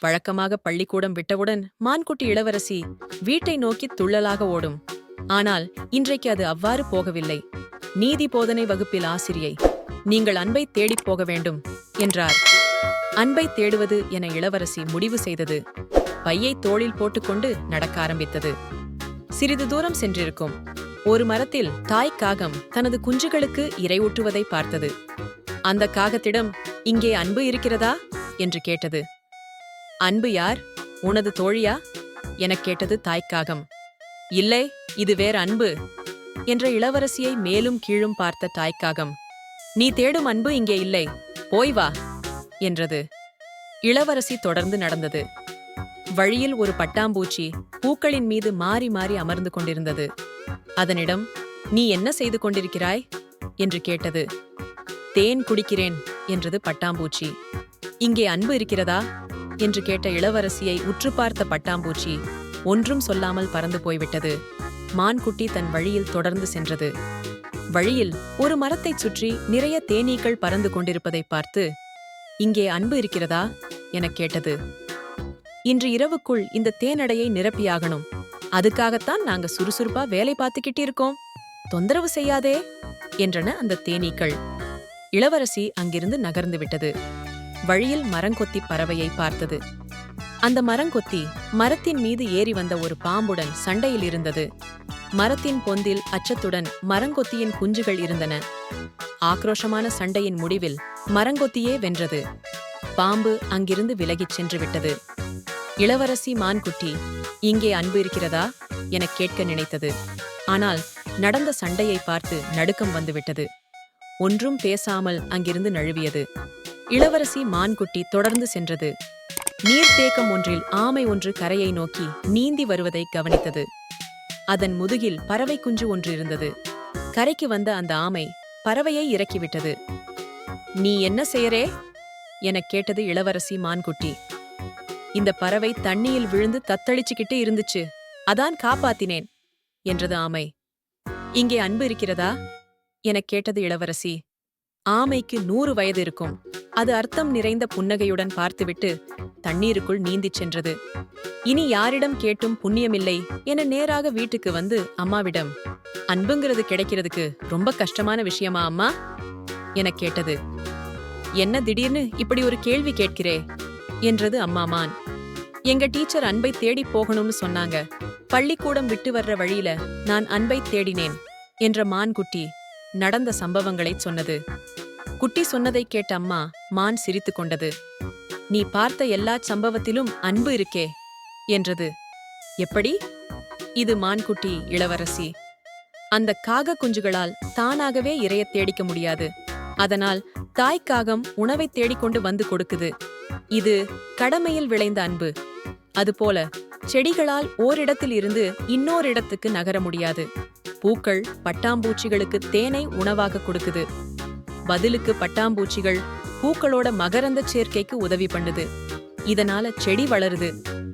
வழக்கமாக பள்ளிக்கூடம் விட்டவுடன் மான்குட்டி இளவரசி வீட்டை நோக்கி துள்ளலாக ஓடும். ஆனால் இன்றைக்கு அது அவ்வாறு போகவில்லை. நீதி போதனை வகுப்பில் ஆசிரியை நீங்கள் அன்பை தேடிப் போக வேண்டும் என்றார். அன்பை தேடுவது என இளவரசி முடிவு செய்தது. பையை தோளில் போட்டுக்கொண்டு நடக்க ஆரம்பித்தது. சிறிது தூரம் சென்றிருக்கும். ஒரு மரத்தில் தாய் காகம் தனது குஞ்சுகளுக்கு இரையூட்டுவதை பார்த்தது. அந்த காகத்திடம் இங்கே அன்பு இருக்கிறதா? என்று கேட்டது. அன்பு யார்? உனது தோழியா? எனக் கேட்டது தாய்க்காகம். இல்லை இது வேற அன்பு என்ற இளவரசியை மேலும் கீழும் பார்த்த தாய்க்காகம். நீ தேடும் அன்பு இங்கே இல்லை போய் வா என்றது. இளவரசி தொடர்ந்து நடந்தது. வழியில் ஒரு பட்டாம்பூச்சி பூக்களின் மீது மாறி மாறி அமர்ந்து கொண்டிருந்தது. அதனிடம் நீ என்ன செய்து கொண்டிருக்கிறாய்? என்று கேட்டது. தேன் குடிக்கிறேன் என்றது பட்டாம்பூச்சி. இங்கே அன்பு இருக்கிறதா? என்று கேட்ட இளவரசியை உற்று பார்த்த பட்டாம்பூச்சி ஒன்றும் சொல்லாமல் பறந்து போய்விட்டது. மான்குட்டி தன் வழியில் தொடர்ந்து சென்றது. வழியில் ஒரு மரத்தைச் சுற்றி நிறைய தேனீக்கள் பறந்து கொண்டிருப்பதை பார்த்து இங்கே அன்பு இருக்கிறதா? எனக் கேட்டது. இன்று இரவுக்குள் இந்த தேனடையை நிரப்பியாகணும். அதுக்காகத்தான் நாங்க சுறுசுறுப்பா வேலை பார்த்துக்கிட்டு இருக்கோம். தொந்தரவு செய்யாதே என்றன அந்த தேனீக்கள். இளவரசி அங்கிருந்து நகர்ந்து விட்டது. வழியில் மரங்கொத்தி பறவையை பார்த்தது. அந்த மரங்கொத்தி மரத்தின் மீது ஏறி வந்த ஒரு பாம்புடன் சண்டையில் இருந்தது. மரத்தின் பொந்தில் அச்சத்துடன் மரங்கொத்தியின் குஞ்சுகள் இருந்தன. ஆக்ரோஷமான சண்டையின் முடிவில் மரங்கொத்தியே வென்றது. பாம்பு அங்கிருந்து விலகிச் சென்று விட்டது. இளவரசி மான்குட்டி இங்கே அன்பு இருக்கிறதா? எனக் கேட்க நினைத்தது. ஆனால் நடந்த சண்டையை பார்த்து நடுக்கம் வந்துவிட்டது. ஒன்றும் பேசாமல் அங்கிருந்து நழுவியது. இளவரசி மான்குட்டி தொடர்ந்து சென்றது. நீர்த்தேக்கம் ஒன்றில் ஆமை ஒன்று கரையை நோக்கி நீந்தி வருவதை கவனித்தது. அதன் முதுகில் பறவை குஞ்சு ஒன்று இருந்தது. கரைக்கு வந்த அந்த ஆமை பறவையை இறக்கிவிட்டது. நீ என்ன செய்யறே? எனக் கேட்டது இளவரசி மான்குட்டி. இந்த பறவை தண்ணியில் விழுந்து தத்தளிச்சுக்கிட்டு இருந்துச்சு. அதான் காப்பாத்தினேன் என்றது ஆமை. இங்கே அன்பு இருக்கிறதா? எனக் கேட்டது இளவரசி. ஆமைக்கு நூறு வயது இருக்கும். அது அர்த்தம் நிறைந்த புன்னகையுடன் பார்த்துவிட்டு தண்ணீருக்குள் நீந்திச் சென்றது. இனி யாரிடம் கேட்டும் புண்ணியமில்லை என நேராக வீட்டுக்கு வந்து அம்மாவிடம் அன்புங்கிறது கிடைக்கிறதுக்கு ரொம்ப கஷ்டமான விஷயமா அம்மா? என கேட்டது. என்ன திடீர்னு இப்படி ஒரு கேள்வி கேட்கிறே? என்றது அம்மாமான். எங்க டீச்சர் அன்பை தேடி போகணும்னு சொன்னாங்க. பள்ளிக்கூடம் விட்டு வர்ற வழியில நான் அன்பை தேடினேன் என்ற மான்குட்டி நடந்த சம்பவங்களை சொன்னது. குட்டி சொன்னதை கேட்ட அம்மா மான் சிரித்து கொண்டது. நீ பார்த்த எல்லா சம்பவத்திலும் அன்பு இருக்கே என்றது. எப்படி? இது மான்குட்டி இளவரசி. அந்த காக குஞ்சுகளால் தானாகவே இரையத் தேடிக்க முடியாது. அதனால் தாய்க்காகம் உணவை தேடிக்கொண்டு வந்து கொடுக்குது. இது கடமையில் விளைந்த அன்பு. அதுபோல செடிகளால் ஓரிடத்தில் இருந்து இன்னொரு இடத்துக்கு நகர முடியாது. பூக்கள் பட்டாம்பூச்சிகளுக்கு தேனை உணவாக கொடுக்குது. பதிலுக்கு பட்டாம்பூச்சிகள் பூக்களோட மகரந்த சேர்க்கைக்கு உதவி பண்ணுது. இதனால செடி வளருது.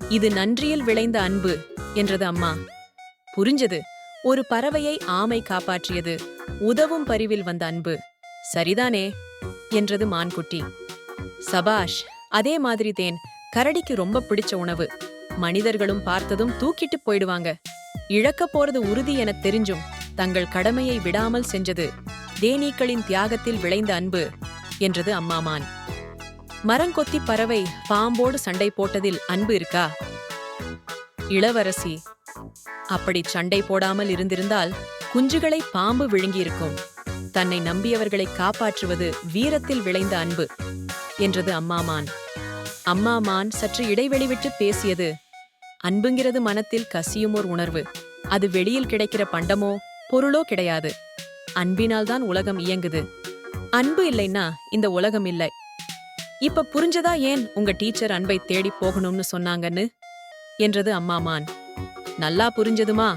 இது நன்றியில் விளைந்த அன்பு என்றது அம்மா. புரிஞ்சது. ஒரு பறவையை ஆமை காப்பாற்றியது. உதவும் பரிவில் வந்த அன்பு. சரிதானே என்றது மான்குட்டி. சபாஷ் அதே மாதிரி தேன். கரடிக்கு ரொம்ப பிடிச்ச உணவு. மனிதர்களும் பார்த்ததும் தூக்கிட்டு போயிடுவாங்க. இழக்க போறது உறுதி என தெரிஞ்சும் தங்கள் கடமையை விடாமல் செஞ்சது தேனீக்களின் தியாகத்தில் விளைந்த அன்பு என்றது அம்மாமான். மரங்கொத்தி பறவை பாம்போடு சண்டை போட்டதில் அன்பு இருக்கா? இளவரசி அப்படி சண்டை போடாமல் இருந்திருந்தால் குஞ்சுகளை பாம்பு விழுங்கியிருக்கும். தன்னை நம்பியவர்களை காப்பாற்றுவது வீரத்தில் விளைந்த அன்பு என்றது அம்மாமான். அம்மாமான் சற்று இடைவெளி விட்டு பேசியது அன்புங்கிறது மனத்தில் கசியும் ஒரு உணர்வு. அது வெளியில் கிடைக்கிற பண்டமோ பொருளோ கிடையாது. அன்பினால்தான் உலகம் இயங்குது. அன்பு இல்லைன்னா இந்த உலகம் இல்லை. இப்ப புரிஞ்சதா ஏன் உங்க டீச்சர் அன்பை தேடி போகணும்னு சொன்னாங்கன்னு? என்றது அம்மா மான். நல்லா புரிஞ்சதுமா?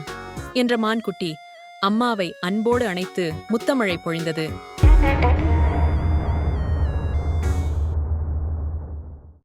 என்ற மான்குட்டி அம்மாவை அன்போடு அணைத்து முத்தமழை பொழிந்தது.